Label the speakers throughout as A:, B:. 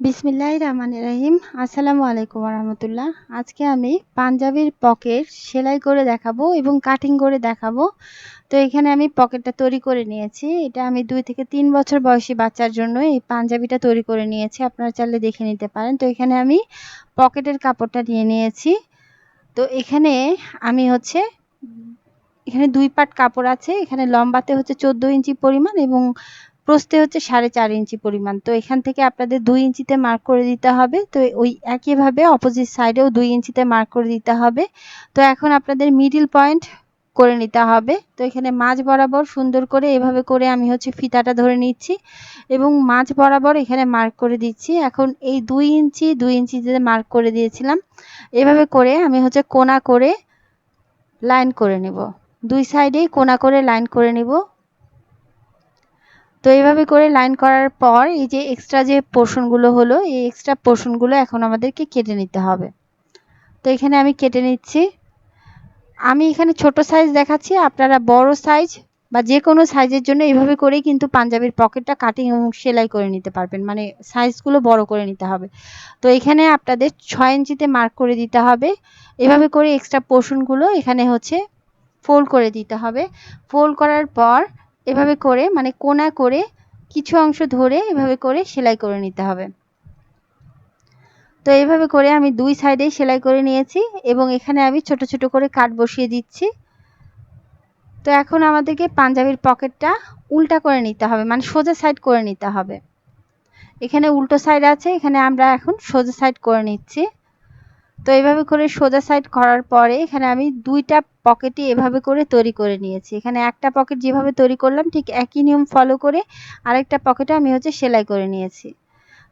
A: বিসমিল্লাহ রহমান রাহিম। আসসালামু আলাইকুম রহমতুল্লাহ আজকে আমি পাঞ্জাবির পকেট সেলাই করে দেখাবো এবং কাটিং করে দেখাবো। তো এখানে আমি পকেটটা তৈরি করে নিয়েছি। এটা আমি দুই থেকে তিন বছর বয়সী বাচ্চার জন্য এই পাঞ্জাবিটা তৈরি করে নিয়েছি। আপনারা চাইলে দেখে নিতে পারেন। তো এখানে আমি পকেটের কাপড়টা নিয়ে নিয়েছি। তো এখানে আমি হচ্ছে, এখানে দুই পাট কাপড় আছে। এখানে লম্বাতে হচ্ছে চোদ্দ ইঞ্চি পরিমাণ এবং প্রস্থে হচ্ছে সাড়ে চার ইঞ্চি পরিমাণ। তো এখান থেকে আপনাদের দুই ইঞ্চিতে মার্ক করে দিতে হবে। তো ওই একইভাবে অপোজিট সাইডেও দুই ইঞ্চিতে মার্ক করে দিতে হবে। তো এখন আপনাদের মিডিল পয়েন্ট করে নিতে হবে। তো এখানে মাঝ বরাবর সুন্দর করে এভাবে করে আমি হচ্ছে ফিতাটা ধরে নিচ্ছি এবং মাঝ বরাবর এখানে মার্ক করে দিচ্ছি। এখন এই দুই ইঞ্চি দুই ইঞ্চি যে মার্ক করে দিয়েছিলাম, এভাবে করে আমি হচ্ছে কোনা করে লাইন করে নেব। দুই সাইডেই কোনা করে লাইন করে নিব। তো এইভাবে করে লাইন করার পর এই যে এক্সট্রা যে পোর্শনগুলো হলো, এই এক্সট্রা পোর্শনগুলো এখন আমাদেরকে কেটে নিতে হবে। তো এখানে আমি কেটে নিচ্ছি। আমি এখানে ছোট সাইজ দেখাচ্ছি, আপনারা বড় সাইজ বা যে কোনো সাইজের জন্য এইভাবে করেই কিন্তু পাঞ্জাবির পকেটটা কাটিং এবং সেলাই করে নিতে পারবেন। মানে সাইজগুলো বড় করে নিতে হবে। তো এখানে আপনাদের ছয় ইঞ্চিতে মার্ক করে দিতে হবে। এভাবে করে এক্সট্রা পোর্শনগুলো এখানে হচ্ছে ফোল্ড করে দিতে হবে। ফোল্ড করার পর এভাবে করে মানে কোনা করে কিছু অংশ ধরে এভাবে করে সেলাই করে নিতে হবে। তো এইভাবে করে আমি দুই সাইডেই সেলাই করে নিয়েছি এবং এখানে আমি ছোট ছোট করে কাট বসিয়ে দিচ্ছি। তো এখন আমাদেরকে পাঞ্জাবির পকেটটা উল্টা করে নিতে হবে মানে সোজা সাইড করে নিতে হবে। এখানে উল্টো সাইড আছে, এখানে আমরা এখন সোজা সাইড করে নিচ্ছি। তো এইভাবে করে সোজা সাইড করার পরে এখানে আমি দুইটা পকেটই এভাবে করে তৈরি করে নিয়েছি। এখানে একটা পকেট যেভাবে তৈরি করলাম ঠিক একই নিয়ম ফলো করে আরেকটা পকেটে আমি হচ্ছে সেলাই করে নিয়েছি।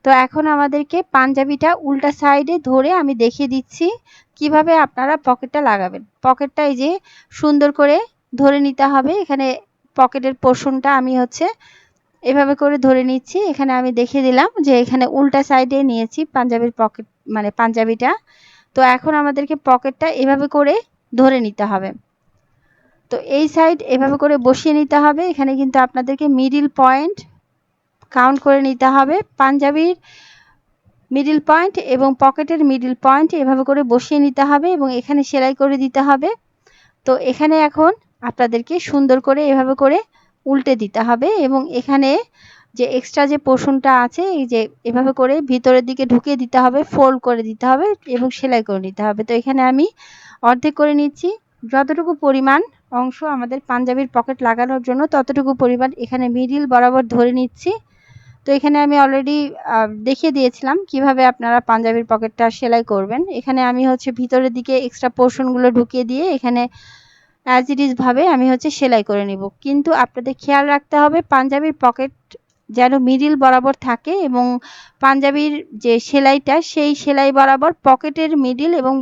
A: তো এখন আমাদেরকে পাঞ্জাবিটা উল্টা সাইডে ধরে আমি দেখিয়ে দিচ্ছি কীভাবে আপনারা পকেটটা লাগাবেন। পকেটটা এই যে সুন্দর করে ধরে নিতে হবে। এখানে পকেটের পোর্শনটা আমি হচ্ছে এভাবে করে ধরে নিচ্ছি। এখানে আমি দেখিয়ে দিলাম যে এখানে উল্টা সাইডে নিয়েছি পাঞ্জাবির পকেট মানে পাঞ্জাবিটা। তো এখন আমাদেরকে পকেটটা এভাবে করে ধরে নিতে হবে। তো এই সাইড এভাবে করে বসিয়ে নিতে হবে। এখানে কিন্তু আপনাদেরকে মিডিল পয়েন্ট কাউন্ট করে নিতে হবে। পাঞ্জাবির মিডিল পয়েন্ট এবং পকেটের মিডিল পয়েন্ট এভাবে করে বসিয়ে নিতে হবে এবং এখানে সেলাই করে দিতে হবে। তো এখানে এখন আপনাদেরকে সুন্দর করে এভাবে করে উল্টে দিতে হবে এবং এখানে যে এক্সট্রা যে পোর্শনটা আছে, এই যে এভাবে করে ভিতরের দিকে ঢুকিয়ে দিতে হবে ফোল্ড করে দিতে হবে এবং সেলাই করে নিতে হবে। তো এখানে আমি অর্ধেক করে নিচ্ছি। যতটুকু পরিমাণ অংশ আমাদের পাঞ্জাবির পকেট লাগানোর জন্য, ততটুকু পরিমাণ এখানে মিডিল বরাবর ধরে নিচ্ছি। তো এখানে আমি অলরেডি দেখিয়ে দিয়েছিলাম কীভাবে আপনারা পাঞ্জাবির পকেটটা সেলাই করবেন। এখানে আমি হচ্ছে ভিতরের দিকে এক্সট্রা পোর্শনগুলো ঢুকিয়ে দিয়ে এখানে অ্যাজ ইট ইজভাবে আমি হচ্ছে সেলাই করে নিব। কিন্তু আপনাদের খেয়াল রাখতে হবে, পাঞ্জাবির পকেট যেন মিডিল বরাবর থাকে এবং পাঞ্জাবির যে সেলাইটা, সেই সেলাই বরাবর পকেটের মিডিল এবং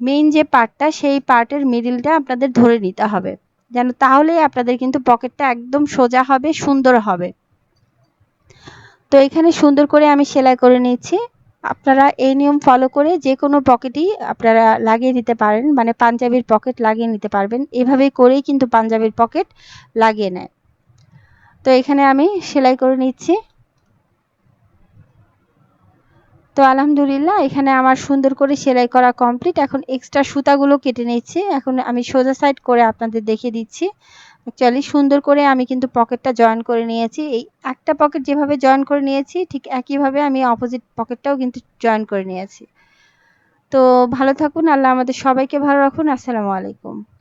A: মেইন যে পার্টটা, সেই পার্টের মিডিলটা আপনাদের ধরে নিতে হবে। যেন তাহলে আপনাদের কিন্তু পকেটটা একদম সোজা হবে, সুন্দর হবে। তো এখানে সুন্দর করে আমি সেলাই করে নিচ্ছি আপনারা এই নিয়ম ফলো করে যে কোনো পকেটই আপনারা লাগিয়ে দিতে পারেন মানে পাঞ্জাবির পকেট লাগিয়ে নিতে পারবেন। এভাবে করেই কিন্তু পাঞ্জাবির পকেট লাগিয়ে নেয়। তো এখানে আমি সেলাই করে নিচ্ছি। তো আলহামদুলিল্লাহ, এখানে আমার সুন্দর করে সেলাই করা কমপ্লিট এখন এক্সট্রা সুতাগুলো কেটে নিচ্ছি। এখন আমি সোজা সাইড করে আপনাদের দেখিয়ে দিচ্ছি। অ্যাকচুয়ালি সুন্দর করে আমি কিন্তু পকেটটা জয়েন করে নিয়েছি। এই একটা পকেট যেভাবে জয়েন করে নিয়েছি, ঠিক একইভাবে আমি অপোজিট পকেটটাও কিন্তু জয়েন করে নিয়েছি। তো ভালো থাকুন, আল্লাহ আমাদের সবাইকে ভালো রাখুন। আসসালামু আলাইকুম।